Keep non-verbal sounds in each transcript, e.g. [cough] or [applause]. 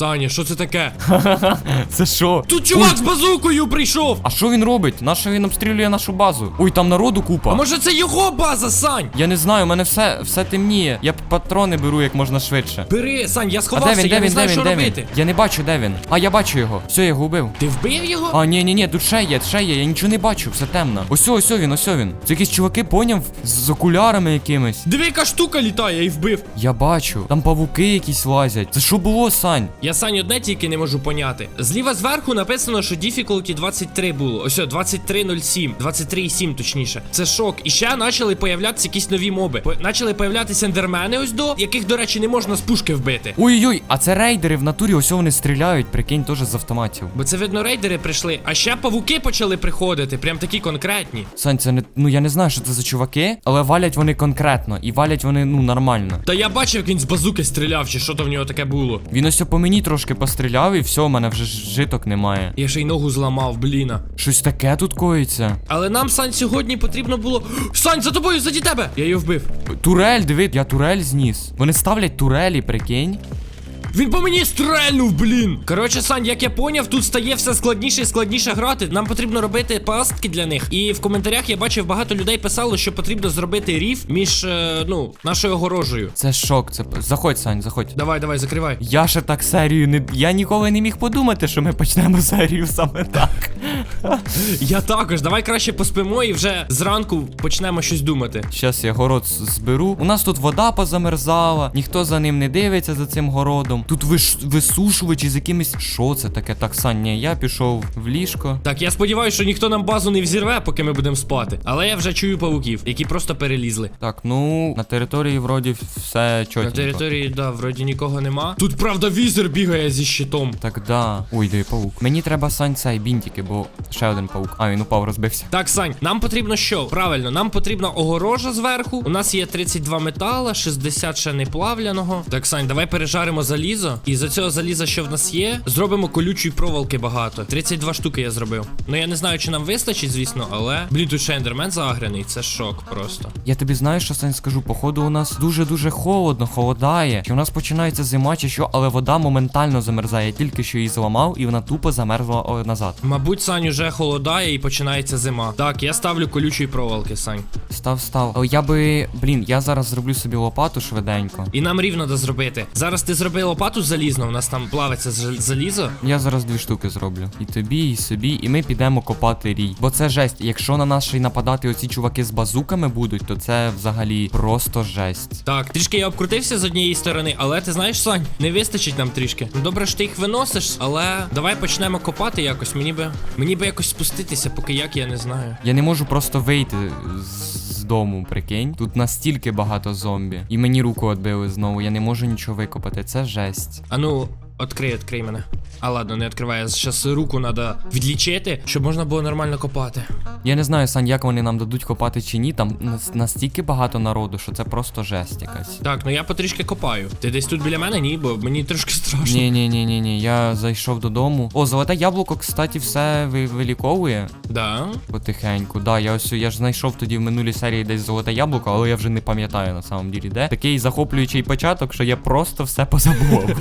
Саня, що це таке? [laughs] Це що? Тут чувак з базукою прийшов! А що він робить? Нащо він обстрілює нашу базу? Ой, там народу купа. А може це його база, Сань? Я не знаю, у мене все, все темніє. Я патрони беру як можна швидше. Бери, Сань, я А сховався, де він, я де не він, де знаю, він, що де він? робити. Я не бачу, де він. А, я бачу його. Все, я його убив. Ти вбив його? А, ні, ні, ні, тут ще є, ще є, я нічого не бачу, все темно. Ось, ось він, ось він. Це якісь чуваки, поняв, з окулярами якимись. Диви, яка штука літає, й вбив. Я бачу, там павуки якісь лазять. Це що було, Сань? Я Сань одне тільки не можу поняти. Зліва зверху написано, що difficulty 23 було. Ось, о, 23.07, 23.7 точніше. Це шок. І ще почали появлятися якісь нові моби. Почали появлятися ендермени ось до, яких, до речі, не можна з пушки вбити. Ой-ой, а це рейдери в натурі, ось вони стріляють, прикинь, теж з автоматів. Бо це видно, рейдери прийшли, а ще павуки почали приходити, прям такі конкретні. Сань, це не. Ну я не знаю, що це за чуваки, але валять вони конкретно. І валять вони, ну, нормально. Та я бачив, як він з базуки стріляв, чи що то в нього таке було. Він ось по мені трошки постріляв, і все, у мене вже житок немає. Я ще й ногу зламав, бліна. Щось таке тут коїться. Але нам, Сань, сьогодні потрібно було. Сань, за тобою, заді тебе! Я її вбив. Турель, диви, я турель зніс. Вони ставлять турелі, прикинь. Він по мені стрельнув, блін. Коротше, Сань, як я поняв, тут стає все складніше і складніше грати. Нам потрібно робити пастки для них. І в коментарях я бачив, багато людей писало, що потрібно зробити рів між е, ну, нашою огорожею. Це шок, це. Заходь, Сань, заходь. Давай, давай, закривай. Я ще так серію не. Я ніколи не міг подумати, що ми почнемо [laughs] серію саме так. Я також. Давай краще поспимо і вже зранку почнемо щось думати. Щас я город зберу. У нас тут вода позамерзала, ніхто за ним не дивиться за цим городом. Тут виш... висушувачі з якимись. Що це таке? Так, Сань, ні, я пішов в ліжко. Так, я сподіваюся, що ніхто нам базу не взірве, поки ми будемо спати. Але я вже чую павуків, які просто перелізли. Так, ну на території вроді все чотенько. На території, да, вроді нікого нема. Тут, правда, візер бігає зі щитом. Так, да. Ой, де паук. Мені треба Сань цей бінтики, бо ще один паук. А, він упав, розбився. Так, Сань, нам потрібно що? Правильно, нам потрібна огорожа зверху. У нас є 32 метала, 60 ще не плавляного. Так, Сань, давай пережаримо залізо. І за цього заліза, що в нас є, зробимо колючої проволоки багато. 32 штуки я зробив. Ну я не знаю, чи нам вистачить, звісно, але. Блін, тут ще ендермен заграний, це шок просто. Я тобі знаю, що Сань скажу. Походу, у нас дуже-дуже холодно, холодає. Чи у нас починається зима, чи що, але вода моментально замерзає. Я тільки що її зламав, і вона тупо замерзла назад. Мабуть, Сань уже холодає і починається зима. Так, я ставлю колючої проволоки, Сань. Став, став. О, я би. Блін, я зараз зроблю собі лопату швиденько. І нам рівно треба зробити. Зараз ти зроби лопату залізну, у нас там плавиться залізо. Я зараз дві штуки зроблю. І тобі, і собі, і ми підемо копати рій. Бо це жесть. Якщо на нас ще й нападати оці чуваки з базуками будуть, то це взагалі просто жесть. Так, трішки я обкрутився з однієї сторони, але ти знаєш, Сань, не вистачить нам трішки. Ну добре, що ти їх виносиш, але давай почнемо копати якось. Мені би мені би якось спуститися, поки як я не знаю. Я не можу просто вийти з дому, прикинь. Тут настільки багато зомбі. І мені руку відбили знову. Я не можу нічого викопати. Це жесть. А ну, відкрий, відкрий мене. А ладно, не відкриває. Зараз руку треба відлічити, щоб можна було нормально копати. Я не знаю, Сань, як вони нам дадуть копати чи ні. Там настільки багато народу, що це просто жесть якась. Так, ну я потрішки копаю. Ти десь тут біля мене? Ні, бо мені трошки страшно. Ні, ні, ні, ні, ні. Я зайшов додому. О, золоте яблуко, кстати, все виліковує Да. потихеньку. Да, я ось я ж знайшов тоді в минулій серії десь золоте яблуко, але я вже не пам'ятаю на самом ділі де. Такий захоплюючий початок, що я просто все позабував. [laughs]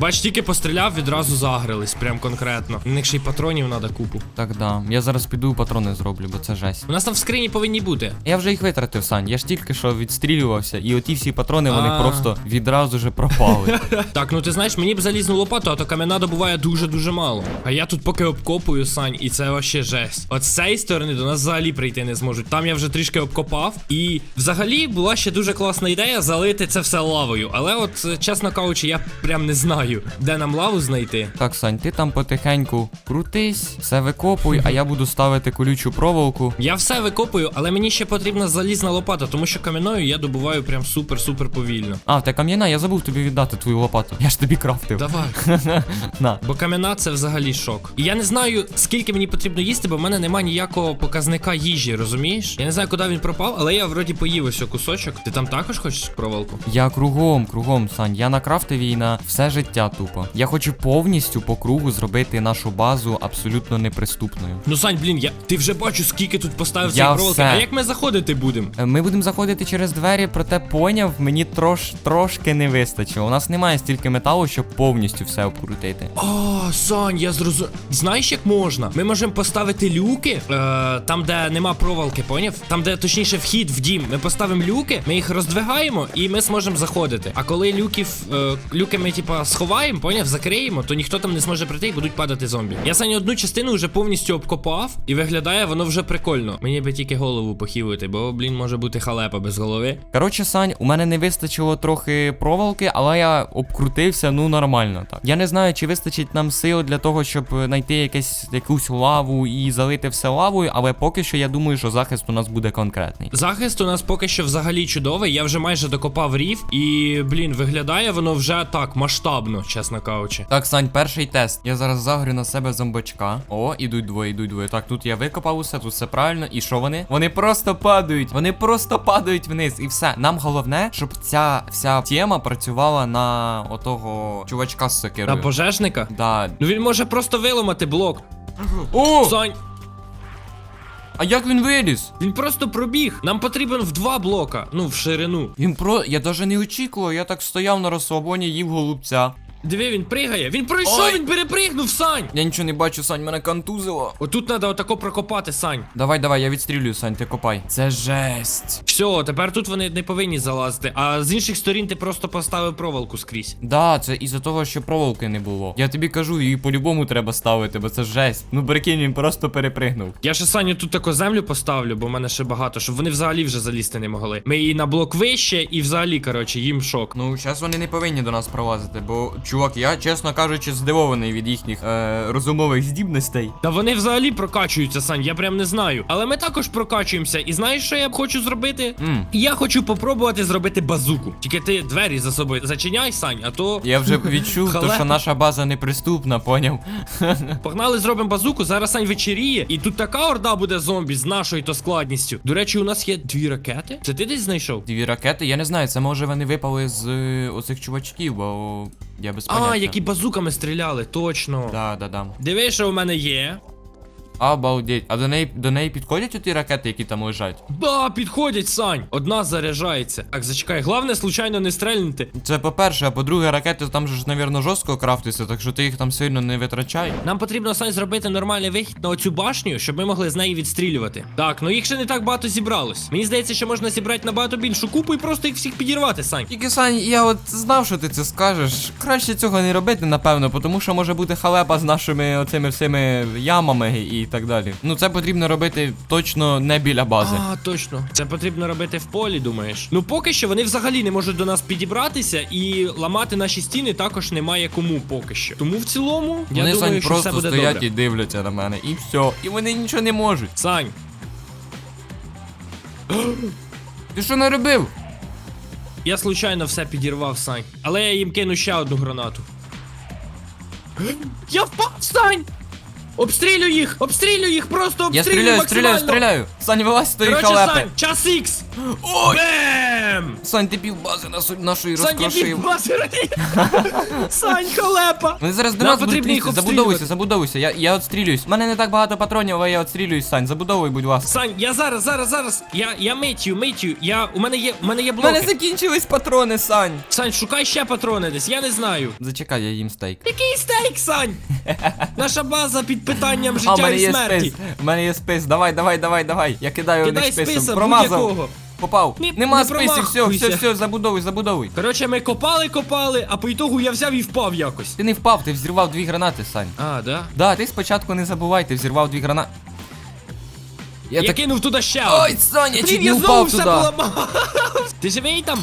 Бач, тільки постріляв, відразу загрились, прям конкретно. У них ще й патронів треба купу. так, да. Я зараз піду патрони зроблю, бо це жесть. У нас там в скрині повинні бути. Я вже їх витратив, Сань. Я ж тільки що відстрілювався, і оті всі патрони вони А. просто відразу же пропали. [laughs] Так, ну ти знаєш, мені б залізну лопату, а то кам'яна добуває дуже-дуже мало. А я тут поки обкопую, Сань, і це вообще жесть. От з цієї сторони до нас взагалі прийти не зможуть. Там я вже трішки обкопав. І взагалі була ще дуже класна ідея залити це все лавою. Але от, е, чесно кажучи, я прям не знаю, де нам лаву знайти. Так, Сань, ти там потихеньку крутись, все викопуй, а я буду ставити колючу проволоку. Я все викопую, але мені ще потрібна залізна лопата, тому що кам'яною я добуваю прям супер-супер повільно. А, те кам'яна, я забув тобі віддати твою лопату. Я ж тобі крафтив. Давай. [laughs] На. Бо кам'яна це взагалі шок. І я не знаю, скільки мені потрібно їсти, бо в мене немає ніякого показника їжі, розумієш? Я не знаю, куди він пропав, але я вроді поїв ось кусочок. Ти там також хочеш проволоку? Я кругом, кругом, Сань. Я накрафтив її на все життя. Життя тупо. Я хочу повністю по кругу зробити нашу базу абсолютно неприступною. Ну, Сань, блін, я ти вже бачу, скільки тут поставив проволоки. все. А як ми заходити будемо? Е, Ми будемо заходити через двері, проте поняв, мені трош, трошки не вистачило. У нас немає стільки металу, щоб повністю все обкрутити. О, Сань, я зрозумів. Знаєш, як можна? Ми можемо поставити люки, е, там, де нема проволоки, поняв? Там, де точніше вхід в дім. Ми поставимо люки, ми їх роздвигаємо і ми зможемо заходити. А коли люків, е, люки ми, типа, сховаємо, поняв, закриємо, то ніхто там не зможе прийти і будуть падати зомбі. Я Сані одну частину вже повністю обкопав, і виглядає воно вже прикольно. Мені би тільки голову похилити, бо, блін, може бути халепа без голови. Коротше, Сань, у мене не вистачило трохи проволоки, але я обкрутився, ну нормально так. Я не знаю, чи вистачить нам сил для того, щоб знайти якесь, якусь лаву і залити все лавою, але поки що я думаю, що захист у нас буде конкретний. Захист у нас поки що взагалі чудовий. Я вже майже докопав рів, і блін, виглядає воно вже так масштабно, чесно кажучи. Так, Сань, перший тест. Я зараз загрю на себе зомбачка. О, ідуть двоє, ідуть двоє. Так, тут я викопав усе, тут все правильно. І що вони? Вони просто падають. Вони просто падають вниз. І все. Нам головне, щоб ця вся тема працювала на отого чувачка з На пожежника? Да. Ну він може просто виламати блок. О! Сань, А як він виліз? він просто пробіг. Нам потрібен в два блока. Ну, в ширину. Він про. Я даже не очікував, я так стояв на розслабоні, їв голубця. Диви, він пригає. Він пройшов, Ой. він перепригнув, Сань. Я нічого не бачу, Сань, мене контузило. Отут треба отако прокопати, Сань. Давай, давай, я відстрілюю, Сань, ти копай. Це жесть. Все, тепер тут вони не повинні залазити. А з інших сторін ти просто поставив проволоку скрізь. Да, це із-за того, що проволоки не було. Я тобі кажу, її по-любому треба ставити, бо це жесть. Ну прикинь, він просто перепригнув. Я ще Саню тут таку землю поставлю, бо в мене ще багато, щоб вони взагалі вже залізти не могли. Ми її на блок вище і взагалі, коротше, їм шок. Ну, зараз вони не повинні до нас пролазити, бо, чувак, я, чесно кажучи, здивований від їхніх е, розумових здібностей. Та вони взагалі прокачуються, Сань, я прям не знаю. Але ми також прокачуємося. І знаєш, що я хочу зробити? М. Я хочу попробувати зробити базуку. Тільки ти двері за собою зачиняй, Сань, а то. Я вже відчув, то, що наша база неприступна, поняв? [laughs] Погнали, зробимо базуку. Зараз Сань вечеріє, і тут така орда буде зомбі з нашою то складністю. До речі, у нас є дві ракети. Це ти десь знайшов? Дві ракети, я не знаю, це може вони випали з е, оцих чувачків, бо я без поняття. А, які базуками стріляли, точно. Да, да, да. Диви, що у мене є. Обалдеть. А до неї до неї підходять оті ракети, які там лежать? Да, підходять, Сань. Одна заряджається. Так, зачекай, головне, случайно не стрельнути. Це по-перше, а по-друге, ракети там же ж, навірно, жорстко крафтиться, так що ти їх там сильно не витрачай. Нам потрібно Сань зробити нормальний вихід на оцю башню, щоб ми могли з неї відстрілювати. Так, ну їх ще не так багато зібралось. Мені здається, що можна зібрати набагато більшу купу і просто їх всіх підірвати, Сань. Тільки Сань, я от знав, що ти це скажеш. Краще цього не робити, напевно, тому що може бути халепа з нашими оцими всіми ямами і так далі. Ну це потрібно робити точно не біля бази. А, точно. Це потрібно робити в полі, думаєш? Ну поки що вони взагалі не можуть до нас підібратися, і ламати наші стіни також немає кому поки що. Тому в цілому, я Вони думаю, Сань що просто все буде стоять добре. і дивляться на мене, і все. І вони нічого не можуть. Сань, [gasps] Ти що наробив? я случайно все підірвав, Сань. Але я їм кину ще одну гранату. [gasps] Я впав, Сань! Обстрілюй їх! Обстрілюй їх! Просто Я обстрілюй стріляю, максимально! стріляю, стріляю. Сань, вилазь з тої Короче, халепи. Сань, час ікс! Ой! Бем! Сань, ти пів бази нас- нашої розкрошив. біг базери! [laughs] Сань, халепа! Вони зараз до Нам нас будуть потрібно їх лізти. Забудовуйся, обстрілювати. забудовуйся. Я, я отстрілююсь. У мене не так багато патронів, але я отстрілююсь, Сань. Забудовуй, будь ласка. Сань, я зараз, зараз, зараз. Я, я митю, митю. Я, у мене є, у мене є У мене закінчились патрони, Сань. Сань, шукай ще патрони десь, я не знаю. Зачекай, я їм стейк. Який стейк, Сань? [laughs] Наша база під питанням життя і смерті. спис. У мене є спис. Давай, давай, давай, давай. Я кидаю у Кидай них списом. списа Промазав. будь-якого. Попав. Ні, Нема не списів, все, все, промахуйся. все, забудовуй, забудовуй. Коротше, ми копали, копали, а по ітогу я взяв і впав якось. Ти не впав, ти взірвав дві гранати, Сань. А, да? Да, ти спочатку не забувай, ти взірвав дві гранати. Я Я, так. кинув туди ще Ой, одну. Саня, Блін, чуть не я знову все туди. поламав. [laughs] Ти живий там?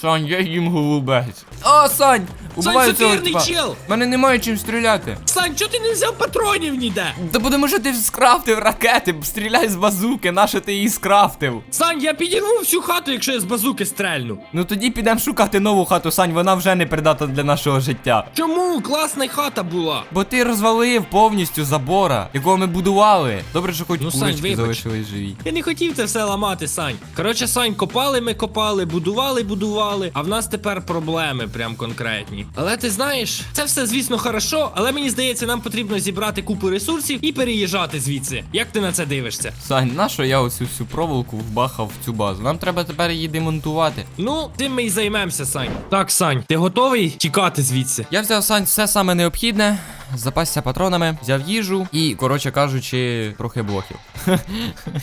Сань, я їм голубець. О, Сань! Убиваю це цього вірний типа. чел. Мене немає чим стріляти. Сань, чого ти не взяв патронів ніде? Та тому що ти скрафтив ракети, стріляй з базуки, нащо ти її скрафтив? Сань, я підірву всю хату, якщо я з базуки стрельну. Ну тоді підемо шукати нову хату, Сань, вона вже не придатна для нашого життя. Чому? Класна хата була. Бо ти розвалив повністю забора, якого ми будували. Добре, що хоч Ну, Сань, курочки вибач. залишились живі. Я не хотів це все ламати, Сань. Коротше, Сань, копали ми копали, будували, будували. А в нас тепер проблеми прям конкретні. Але ти знаєш, це все, звісно, хорошо, але мені здається, нам потрібно зібрати купу ресурсів і переїжджати звідси. Як ти на це дивишся? Сань, нащо я оцю всю проволоку вбахав в цю базу? Нам треба тепер її демонтувати. Ну, тим ми і займемося, Сань. Так, Сань, ти готовий тікати звідси? Я взяв Сань все саме необхідне, запасся патронами, взяв їжу і, коротше кажучи, трохи блоків. [laughs]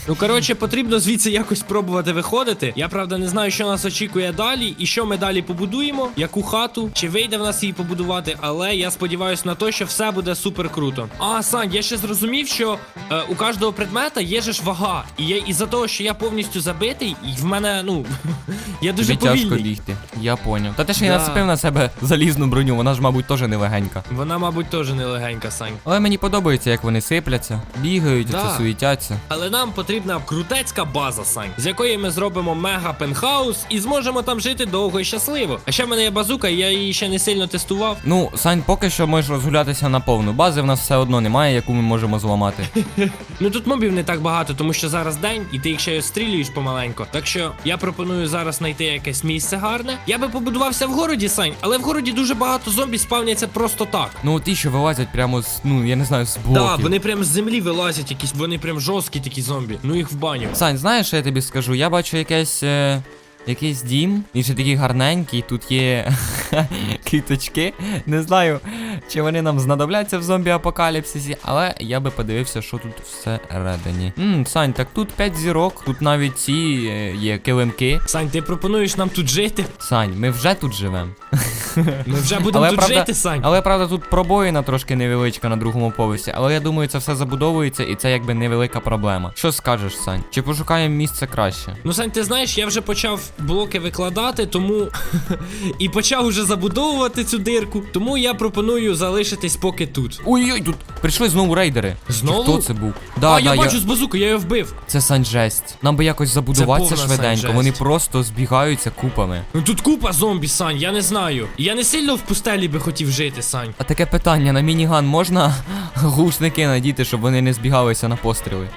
Ну, коротше, потрібно звідси якось пробувати виходити. Я правда не знаю, що нас очікує далі, і що ми далі побудуємо, яку хату, чи вийде в нас її побудувати, але я сподіваюся на те, що все буде супер круто. А, Сань, я ще зрозумів, що е, у кожного предмета є же ж вага. І я із-за того, що я повністю забитий, і в мене, ну, [laughs] я дуже Тобі тяжко бігти. Я поняв. Та ти ще й Да. нацепив на себе залізну броню, вона ж, мабуть, теж не легенька. Вона, мабуть, теж не легенька, Сань. Але мені подобається, як вони сипляться, бігають, Да. оце суетяться. Але нам потрібна крутецька база, Сань, з якої ми зробимо мега пентхаус і зможемо там жити довго і щасливо. А ще в мене є базука, я її ще не сильно тестував. Ну, Сань, поки що можеш розгулятися на повну. Бази в нас все одно немає, яку ми можемо зламати. [laughs] Ну тут мобів не так багато, тому що зараз день, і ти їх ще й стрілюєш помаленько. Так що я пропоную зараз знайти якесь місце гарне. Я би побудувався в городі, Сань, але в городі дуже багато зомбі спавняться просто так. Ну, ті, що вилазять прямо з, ну, я не знаю, з блоків. Так, вони прям з землі вилазять, якісь, вони прям жорсткі такі зомбі. Ну їх в баню. Сань, знаєш, що я тобі скажу? Я бачу якесь. Е... Якийсь дім, він ще такий гарненький, тут є [laughs] квіточки. Не знаю, чи вони нам знадобляться в зомбі-апокаліпсисі, але я би подивився, що тут всередині. Мм, Сань, так тут 5 зірок, тут навіть ці е, є килимки. Сань, ти пропонуєш нам тут жити? Сань, ми вже тут живемо. [laughs] Ми вже будемо тут жити, Сань. але правда, тут пробоїна трошки невеличка на другому поверсі. Але я думаю, це все забудовується і це якби невелика проблема. Що скажеш, Сань? Чи пошукаємо місце краще? Ну, Сань, ти знаєш, я вже почав блоки викладати, тому [laughs] і почав уже забудовувати цю дирку. Тому я пропоную залишитись поки тут. Ой-ой, тут прийшли знову рейдери. Знову? Хто це був? Да, а, да, я бачу з базуки, я його вбив. Це сань жесть. Нам би якось забудуватися швиденько. сань-жесть. Вони просто збігаються купами. Ну тут купа зомбі, Сань, я не знаю. Я не сильно в пустелі би хотів жити, Сань. А таке питання: на мініган можна [laughs] глушники надіти, щоб вони не збігалися на постріли?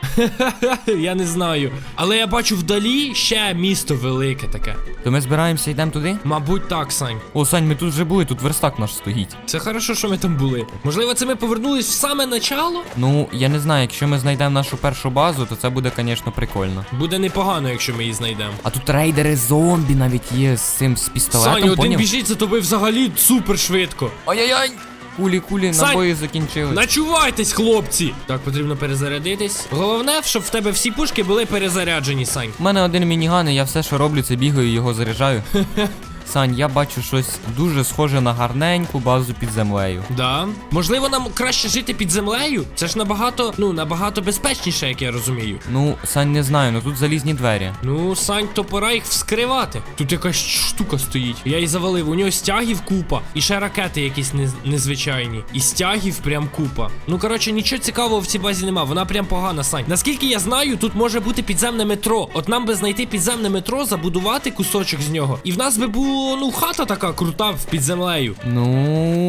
[laughs] я не знаю. Але я бачу вдалі ще місто велике таке. То ми збираємося йдемо туди? Мабуть, так, Сань. О, Сань, ми тут вже були, тут верстак наш стоїть. Це хорошо, що ми там були. Можливо, це ми повернулись в саме начало? Ну, я не знаю, якщо ми знайдемо нашу першу базу, то це буде, звісно, прикольно. Буде непогано, якщо ми її знайдемо. А тут рейдери зомбі навіть є з цим з пістолетом. Саня, один поняв? біжить за тобою взагалі супер швидко. Ай-яй-яй! Кулі, кулі, Сань, набої закінчились. Начувайтесь, хлопці! Так, потрібно перезарядитись. Головне, щоб в тебе всі пушки були перезаряджені, Сань. У мене один мініган, і я все, що роблю, це бігаю, його заряджаю. [laughs] Сань, я бачу щось дуже схоже на гарненьку базу під землею. Да. Можливо, нам краще жити під землею? Це ж набагато, ну, набагато безпечніше, як я розумію. Ну, Сань, не знаю, ну тут залізні двері. Ну, Сань, то пора їх вскривати. Тут якась штука стоїть. Я її завалив. У нього стягів купа. І ще ракети якісь нез- незвичайні. І стягів прям купа. Ну, коротше, нічого цікавого в цій базі нема. Вона прям погана, Сань. Наскільки я знаю, тут може бути підземне метро. От нам би знайти підземне метро, забудувати кусочок з нього. І в нас би було, ну, хата така крута під землею. Ну,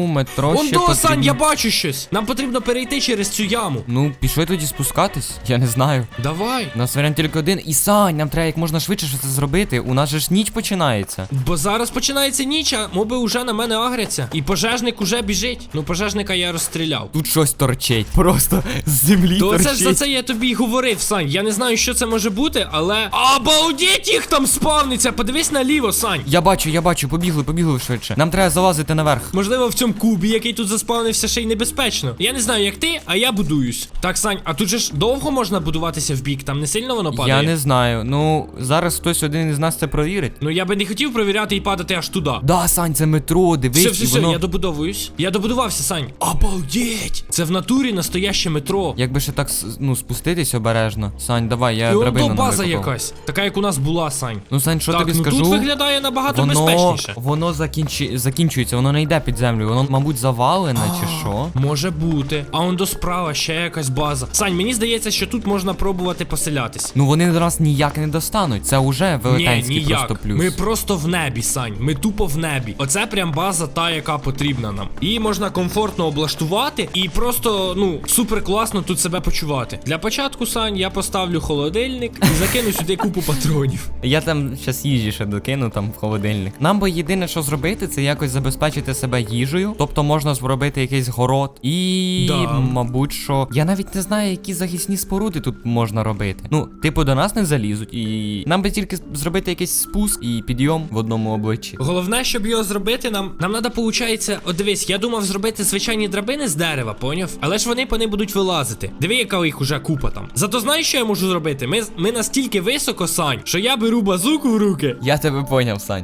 метро Он ще до, потрібно... Сань, я бачу щось. Нам потрібно перейти через цю яму. Ну, пішли тоді спускатись? Я не знаю. Давай. У нас варіант тільки один. І Сань, нам треба як можна швидше це зробити. У нас же ж ніч починається. Бо зараз починається ніч, а моби уже на мене агряться. І пожежник уже біжить. Ну, пожежника я розстріляв. Тут щось торчить. Просто з землі То торчить. це ж за це я тобі й говорив, Сань. Я не знаю, що це може бути, але. Обалдіть їх там спавниться! Подивись наліво, Сань. Я бачу, я бачу, побігли, побігли швидше. Нам треба залазити наверх. Можливо, в цьому кубі, який тут заспавнився, ще й небезпечно. Я не знаю, як ти, а я будуюсь. Так, Сань, а тут же ж довго можна будуватися в бік, там не сильно воно падає. Я не знаю. Ну, зараз хтось один із нас це провірить. Ну я би не хотів провіряти і падати аж туди. Да, Сань, це метро, дивись, Все, все, все, воно. я добудовуюсь. Я добудувався, Сань. Обалдеть! Це в натурі настояще метро. Якби ще так ну, спуститись обережно. Сань, давай, я он драбину база якась, така як у нас була, Сань. Ну, Сань, що тобі ну скажу? тут виглядає набагато воно, безпечніше. воно закінчи... закінчується, воно не йде під землю, воно, мабуть, завалене чи що. Може бути. А он до справа ще якась база. Сань, мені здається, що тут можна пробувати поселятись. Ну вони до нас ніяк не достануть. Це вже Ні, ніяк. просто плюс. Ми просто в небі, Сань. Ми тупо в небі. Оце прям база та, яка потрібна нам. Її можна комфортно облаштувати і просто, ну, супер класно тут себе почувати. Для початку, Сань, я поставлю холодильник і закину сюди купу патронів. Я там зараз їжі ще докину там в холодильник. Нам би єдине, що зробити, це якось забезпечити себе їжею. Тобто можна зробити якийсь город. І, Да. мабуть, що я навіть не знаю, які захисні споруди тут можна робити. Ну, типу, до нас не залізуть, і нам би тільки зробити якийсь спуск і підйом в одному обличчі. Головне, щоб його зробити, нам нам треба, получається, от дивись, я думав зробити звичайні драбини з дерева, поняв? Але ж вони по ним будуть вилазити. Диви, яка їх уже купа там. Зато знаєш, що я можу зробити? Ми, ми настільки високо, Сань, що я беру базуку в руки. Я тебе поняв, Сань.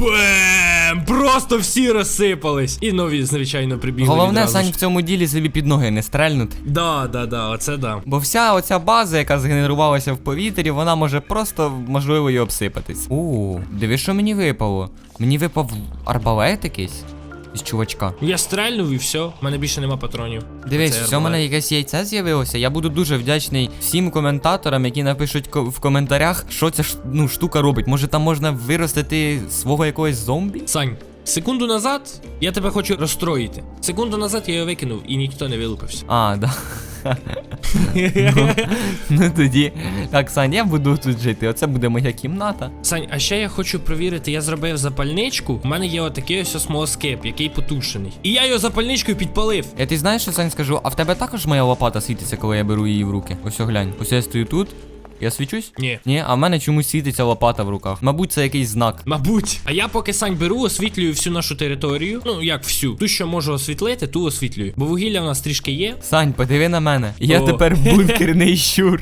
Бем! Просто всі розсипались. І нові, звичайно, прибігли. Головне, відразу Сань, ж. в цьому ділі собі під ноги не стрельнути. Да, да, да, оце да. Бо вся оця база, яка згенерувалася в повітрі, вона може просто можливо і обсипатись. У, диви, що мені випало. Мені випав арбалет якийсь із чувачка. Я стрельнув і все, в мене більше нема патронів. Дивись, все в мене якесь яйце з'явилося. Я буду дуже вдячний всім коментаторам, які напишуть ко- в коментарях, що ця ну, штука робить. Може там можна виростити свого якогось зомбі? Сань, секунду назад я тебе хочу розстроїти. Секунду назад я його викинув і ніхто не вилупився. А, да. Ну тоді. Так, Сань, я буду тут жити. Оце буде моя кімната. Сань, а ще я хочу провірити, я зробив запальничку. У мене є отакий ось смолоскип, який потушений. І я його запальничкою підпалив. Я ти знаєш, що Сань скажу, а в тебе також моя лопата світиться, коли я беру її в руки. Ось оглянь. Ось я стою тут. Я свічусь? Ні. Ні, а в мене чомусь світиться лопата в руках. Мабуть, це якийсь знак. Мабуть. А я поки сань беру, освітлюю всю нашу територію. Ну як всю. Ту, що можу освітлити, ту освітлюю. Бо вугілля в нас трішки є. Сань, подиви на мене. Я О. тепер бункерний [laughs] щур.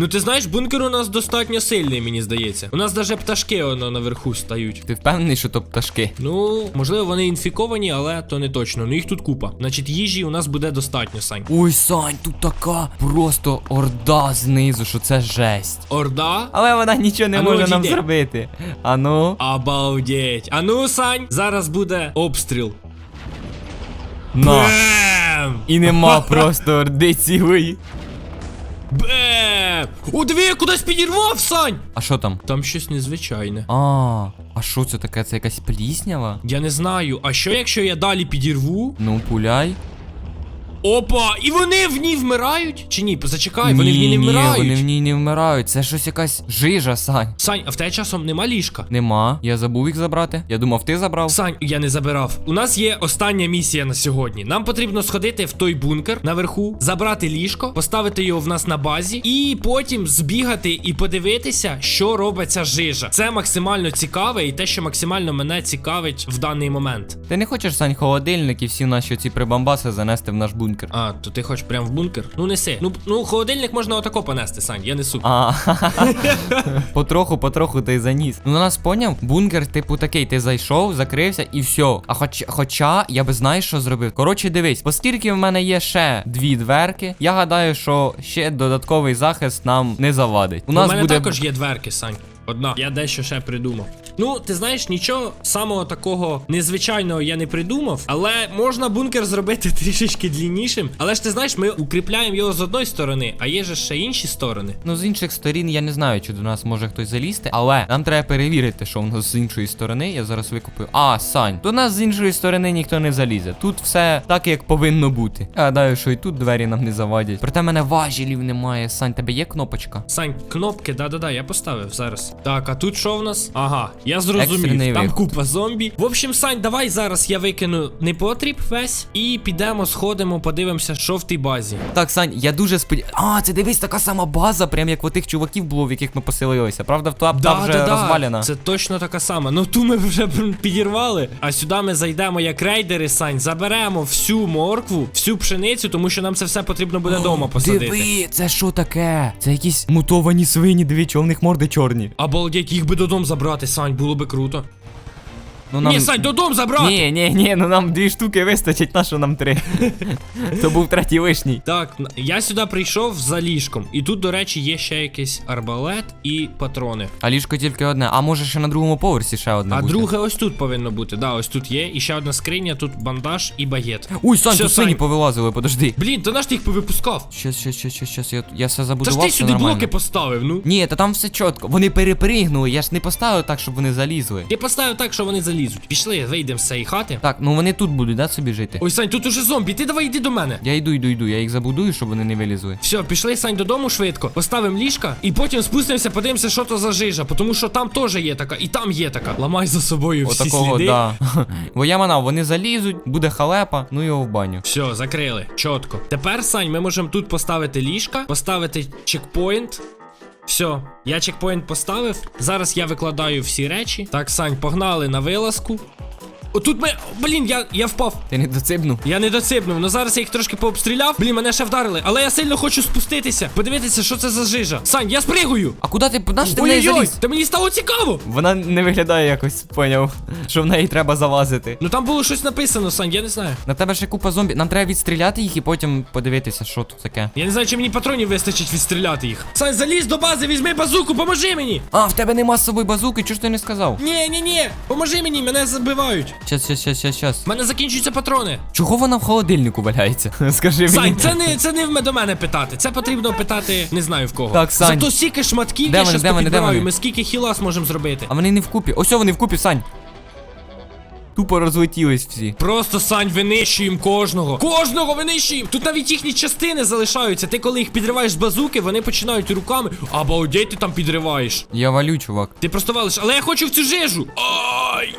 Ну ти знаєш, бункер у нас достатньо сильний, мені здається. У нас навіть пташки воно наверху стають. Ти впевнений, що то пташки? Ну, можливо, вони інфіковані, але то не точно. Ну їх тут купа. Значить, їжі у нас буде достатньо, Сань. Ой, Сань, тут така просто орда знизу, що це жесть. Орда. Але вона нічого не А ну, може нам зробити. А ну. Обалдеть. А ну, Сань, зараз буде обстріл. На. Бем! І нема просто орди цілої. Бем! О, диви, я кудись підірвав, Сань! А що там? Там щось незвичайне. А, а що це таке? Це якась пліснява? Я не знаю, а що якщо я далі підірву? Ну, пуляй. Опа! І вони в ній вмирають? Чи ні? Зачекай, вони в ній не ні, вмирають. вони в ній не вмирають. Це щось якась жижа, Сань. Сань, а в тебе часом нема ліжка? Нема. Я забув їх забрати. Я думав, ти забрав. Сань, я не забирав. У нас є остання місія на сьогодні. Нам потрібно сходити в той бункер наверху, забрати ліжко, поставити його в нас на базі, і потім збігати і подивитися, що робить ця жижа. Це максимально цікаве і те, що максимально мене цікавить в даний момент. Ти не хочеш, Сань, холодильник і всі наші ці прибамбаси занести в наш бункер? А, то ти хочеш прям в бункер? Ну неси. Ну, ну холодильник можна отако понести, Сань, я несу. А, [laughs] потроху, потроху ти заніс. Ну на нас поняв, бункер, типу, такий, ти зайшов, закрився і все. А хоч, хоча я би знаєш, що зробив. Коротше, дивись, оскільки в мене є ще дві дверки, я гадаю, що ще додатковий захист нам не завадить. У У нас мене буде також є дверки, Сань. Одна. Я дещо ще придумав. Ну, ти знаєш, нічого самого такого незвичайного я не придумав, але можна бункер зробити [laughs] трішечки дліннішим. Але ж ти знаєш, ми укріпляємо його з одної сторони, а є же ще інші сторони. Ну, з інших сторін я не знаю, чи до нас може хтось залізти, але нам треба перевірити, що в нас з іншої сторони. Я зараз викупив. А, Сань, до нас з іншої сторони ніхто не залізе. Тут все так, як повинно бути. Я гадаю, що і тут двері нам не завадять. Проте мене важелів немає. Сань, тебе є кнопочка? Сань, кнопки, да-да-да, я поставив зараз. Так, а тут що в нас? Ага, я зрозумів. Там купа зомбі. В общем, Сань, давай зараз я викину непотріб весь і підемо, сходимо, подивимося, що в тій базі. Так, Сань, я дуже сподіваюся. А, це дивись, така сама база, прям як у тих чуваків було, в яких ми поселилися. Правда, та, та вже розвалена. Це точно така сама. Ну ту ми вже підірвали. А сюди ми зайдемо як рейдери, Сань, заберемо всю моркву, всю пшеницю, тому що нам це все потрібно буде вдома посадити. Диви, це що таке? Це якісь мутовані свині, чого в них морди чорні. Обалдеть, їх би додому забрати, Сань, було би круто. Ну Ні, Сань, додому забрати! Ні, ні, ні, ну нам дві штуки вистачить, на що нам три. [laughs] То був третій лишній. Так, я сюди прийшов за ліжком. І тут, до речі, є ще якийсь арбалет і патрони. А ліжко тільки одне. А може ще на другому поверсі ще одне А бути? друге ось тут повинно бути. Да, ось тут є. І ще одна скриня, тут бандаж і багет. Ой, Сань, тут Сань. повилазили, подожди. Блін, то наш ти їх повипускав. Щас, щас, щас, щас, щас, я, я все Та ж ти сюди нормально. блоки поставив, ну. Ні, та там все чітко. Вони перепригнули, я ж не поставив так, щоб вони залізли. Я поставив так, що вони залізли. Залізуть. Пішли, вийдемо з цієї хати. Так, ну вони тут будуть, да, собі жити? Ой, Сань, тут уже зомбі, ти давай йди до мене. Я йду, йду, йду, я їх забудую, щоб вони не вилізли. Все, пішли Сань додому швидко, поставимо ліжка і потім спустимося, подивимося, що то за жижа. Тому що там теж є така, і там є така. Ламай за собою всі Отакого, сліди. да. [laughs] Бо я манав, вони залізуть, буде халепа, ну його в баню. Все, закрили. Чітко. Тепер, Сань, ми можемо тут поставити ліжка, поставити чекпоінт. Все, я чекпоінт поставив. Зараз я викладаю всі речі. Так, Сань, погнали на вилазку. Отут ми. Блін, я, я впав. Ти не доципнув? Я не доципнув, ну зараз я їх трошки пообстріляв. Блін, мене ще вдарили. Але я сильно хочу спуститися. Подивитися, що це за жижа. Сань, я спригую. А куди ти, наш ти в неї заліз? та мені стало цікаво. Вона не виглядає якось, поняв, що в неї треба залазити. Ну там було щось написано, Сань, я не знаю. На тебе ще купа зомбі. Нам треба відстріляти їх і потім подивитися, що тут таке. Я не знаю, чи мені патронів вистачить відстріляти їх. Сань, залізь до бази, візьми базуку, поможи мені. А, в тебе нема з собою базуки, чого ж ти не сказав? Ні, ні, ні, поможи мені, мене забивають. Щас, щас, щас, щас, щас. У мене закінчуються патрони. Чого вона в холодильнику валяється? [laughs] Скажи мені. Сань, це не це не до мене питати. Це потрібно питати не знаю в кого. Так, Сань. Зато скільки шматків Де я вони, щас де вони, де попідбираю, вони? ми скільки хіла зможемо зробити. А вони не вкупі. Ось вони вкупі, Сань. Тупо розлетілись всі. Просто Сань, винищуємо кожного. Кожного винищуємо. Тут навіть їхні частини залишаються. Ти коли їх підриваєш з базуки, вони починають руками. Або одей ти там підриваєш. Я валю, чувак. Ти просто валиш, але я хочу в цю жижу. Ай!